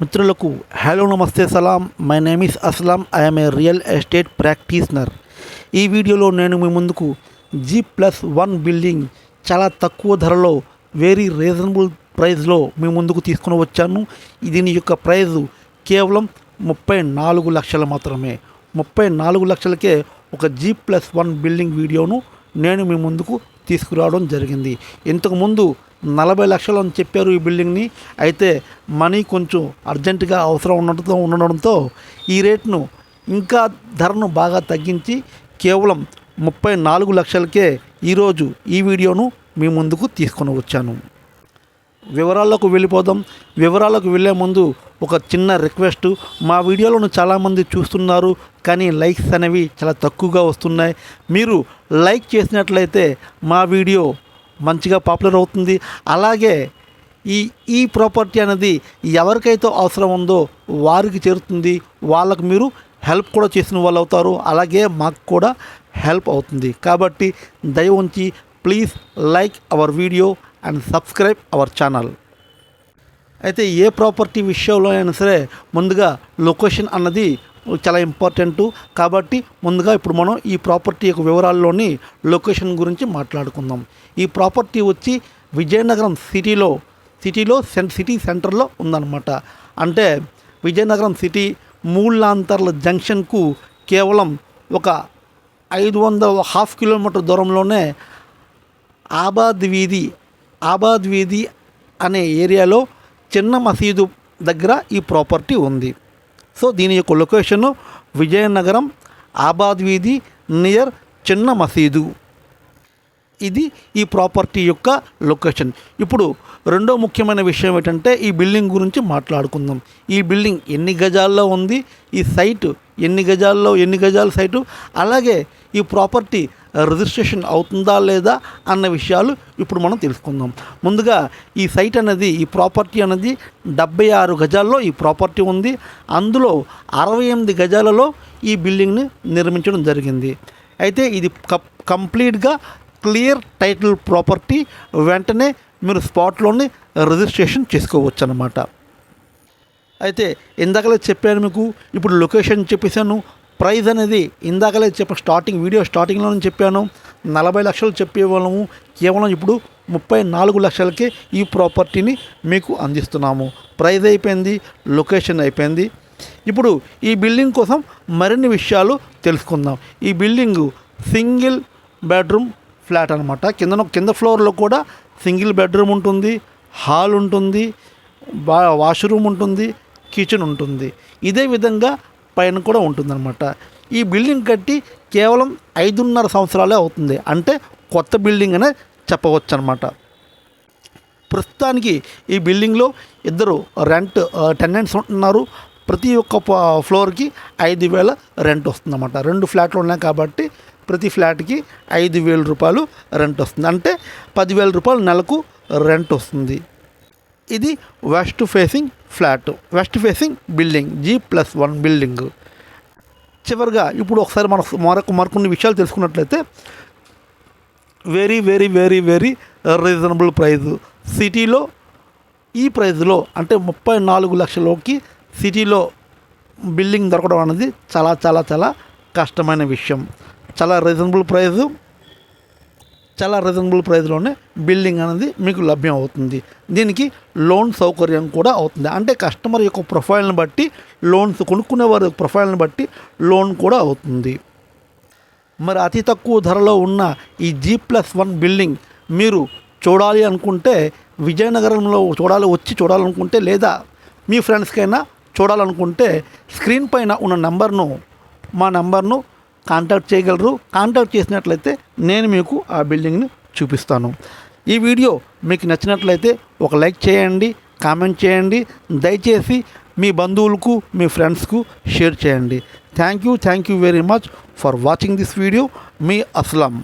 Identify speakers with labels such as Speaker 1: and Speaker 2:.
Speaker 1: మిత్రులకు హలో నమస్తే సలాం. My name is Aslam. I'm a real estate practitioner. ఈ వీడియోలో నేను మీ ముందుకు జీ ప్లస్ వన్ బిల్డింగ్ చాలా తక్కువ ధరలో వెరీ రీజనబుల్ ప్రైస్లో మీ ముందుకు తీసుకుని వచ్చాను. దీని యొక్క ప్రైస్ కేవలం ముప్పై నాలుగు లక్షలు మాత్రమే. ముప్పై నాలుగు లక్షలకే ఒక జీ ప్లస్ వన్ బిల్డింగ్ వీడియోను నేను మీ ముందుకు తీసుకురావడం జరిగింది. ఇంతకుముందు నలభై లక్షలు అని చెప్పారు ఈ బిల్డింగ్ని. అయితే మనీ కొంచెం అర్జెంటుగా అవసరం ఉండడంతో ఉండడంతో ఈ రేట్ను ఇంకా ధరను బాగా తగ్గించి కేవలం ముప్పై నాలుగు లక్షలకే ఈరోజు ఈ వీడియోను మీ ముందుకు తీసుకొని వచ్చాను. వివరాల్లోకి వెళ్ళిపోదాం. వివరాలకు వెళ్ళే ముందు ఒక చిన్న రిక్వెస్ట్. మా వీడియోలను చాలామంది చూస్తున్నారు కానీ లైక్స్ అనేవి చాలా తక్కువగా వస్తున్నాయి. మీరు లైక్ చేసినట్లయితే మా వీడియో మంచిగా పాపులర్ అవుతుంది. అలాగే ఈ ఈ ప్రాపర్టీ అనేది ఎవరికైతే అవసరం ఉందో వారికి చేరుతుంది. వాళ్ళకు మీరు హెల్ప్ కూడా చేసిన వాళ్ళు అవుతారు. అలాగే మాకు కూడా హెల్ప్ అవుతుంది. కాబట్టి దయ ఉంచి please like our video. And subscribe our channel అయితే ఏ ప్రాపర్టీ విషయంలో అయినా సరే ముందుగా లొకేషన్ అన్నది చాలా ఇంపార్టెంట్ కాబట్టి ముందుగా ఇప్పుడు మనం ఈ ప్రాపర్టీ యొక్క వివరాల్లోని లొకేషన్ గురించి మాట్లాడుకుందాం. ఈ ప్రాపర్టీ వచ్చి విజయనగరం సిటీలో సిటీలో సెంట్ సిటీ సెంటర్లో ఉందన్నమాట. అంటే విజయనగరం సిటీ మూలాంతర్ల జంక్షన్కు కేవలం ఒక ఐదు వందల హాఫ్ కిలోమీటర్ దూరంలోనే ఆబాద్ వీధి ఆబాద్ వీధి అనే ఏరియాలో చిన్న మసీదు దగ్గర ఈ ప్రాపర్టీ ఉంది. సో దీని యొక్క లొకేషను విజయనగరం ఆబాద్ వీధి నియర్ చిన్న మసీదు. ఇది ఈ ప్రాపర్టీ యొక్క లొకేషన్. ఇప్పుడు రెండో ముఖ్యమైన విషయం ఏంటంటే ఈ బిల్డింగ్ గురించి మాట్లాడుకుందాం. ఈ బిల్డింగ్ ఎన్ని గజాల్లో ఉంది? ఈ సైటు ఎన్ని గజాల్లో ఎన్ని గజాల సైటు? అలాగే ఈ ప్రాపర్టీ రిజిస్ట్రేషన్ అవుతుందా లేదా అన్న విషయాలు ఇప్పుడు మనం తెలుసుకుందాం. ముందుగా ఈ సైట్ అనేది ఈ ప్రాపర్టీ అనేది డెబ్బై ఆరు గజాల్లో ఈ ప్రాపర్టీ ఉంది. అందులో అరవై ఎనిమిది గజాలలో ఈ బిల్డింగ్ని నిర్మించడం జరిగింది. అయితే ఇది కంప్లీట్గా క్లియర్ టైటిల్ ప్రాపర్టీ వెంటనే మీరు స్పాట్లోని రిజిస్ట్రేషన్ చేసుకోవచ్చు అనమాట అయితే ఇందాకలే చెప్పాను మీకు ఇప్పుడు లొకేషన్ చెప్పేశాను ప్రైజ్ అనేది ఇందాకలే చెప్ప స్టార్టింగ్ వీడియో స్టార్టింగ్లో చెప్పాను. నలభై లక్షలు చెప్పేవాళ్ళము. కేవలం ఇప్పుడు ముప్పై నాలుగు లక్షలకే ఈ ప్రాపర్టీని మీకు అందిస్తున్నాము. ప్రైజ్ అయిపోయింది లొకేషన్ అయిపోయింది. ఇప్పుడు ఈ బిల్డింగ్ కోసం మరిన్ని విషయాలు తెలుసుకుందాం. ఈ బిల్డింగు సింగిల్ బెడ్రూమ్ ఫ్లాట్ అనమాట కింద కింద ఫ్లోర్లో కూడా సింగిల్ బెడ్రూమ్ ఉంటుంది హాల్ ఉంటుంది బా వాష్రూమ్ ఉంటుంది కిచెన్ ఉంటుంది. ఇదే విధంగా పైన కూడా ఉంటుందన్నమాట. ఈ బిల్డింగ్ కట్టి కేవలం ఐదున్నర సంవత్సరాలే అవుతుంది. అంటే కొత్త బిల్డింగ్ అనే చెప్పవచ్చు అనమాట ప్రస్తుతానికి ఈ బిల్డింగ్లో ఇద్దరు రెంట్ టెనెంట్స్ ఉంటున్నారు. ప్రతి ఒక్క ఫ్లోర్కి ఐదు వేల రెంట్ వస్తుందన్నమాట. రెండు ఫ్లాట్లు ఉన్నాయి కాబట్టి ప్రతి ఫ్లాట్కి ఐదు వేల రూపాయలు రెంట్ వస్తుంది. అంటే పదివేల రూపాయలు నెలకు రెంట్ వస్తుంది. ఇది west facing flat west facing building G plus one building చివరిగా ఇప్పుడు ఒకసారి మన మరొక మరికొన్ని విషయాలు తెలుసుకున్నట్లయితే very very very very reasonable price సిటీలో ఈ ప్రైజ్లో అంటే ముప్పై నాలుగు లక్షలలోకి సిటీలో బిల్డింగ్ దొరకడం అనేది చాలా చాలా చాలా కష్టమైన విషయం. చాలా రీజనబుల్ ప్రైజు చాలా రీజనబుల్ ప్రైస్లోనే బిల్డింగ్ అనేది మీకు లభ్యం అవుతుంది. దీనికి లోన్ సౌకర్యం కూడా అవుతుంది. అంటే కస్టమర్ యొక్క ప్రొఫైల్ని బట్టి లోన్స్ కొనుక్కునే వారి ప్రొఫైల్ని బట్టి లోన్ కూడా అవుతుంది. మరి అతి తక్కువ ధరలో ఉన్న ఈ జీ ప్లస్ వన్ బిల్డింగ్ మీరు చూడాలి అనుకుంటే విజయనగరంలో చూడాలి వచ్చి చూడాలనుకుంటే లేదా మీ ఫ్రెండ్స్కైనా చూడాలనుకుంటే స్క్రీన్ పైన ఉన్న నెంబర్ను మా నెంబర్ను కాంటాక్ట్ చేయగలరు. కాంటాక్ట్ చేసినట్లయితే నేను మీకు ఆ బిల్డింగ్ని చూపిస్తాను. ఈ వీడియో మీకు నచ్చినట్లయితే ఒక లైక్ చేయండి కామెంట్ చేయండి దయచేసి మీ బంధువులకు మీ ఫ్రెండ్స్కు షేర్ చేయండి. Thank you thank you very much for watching this video. Me Aslam.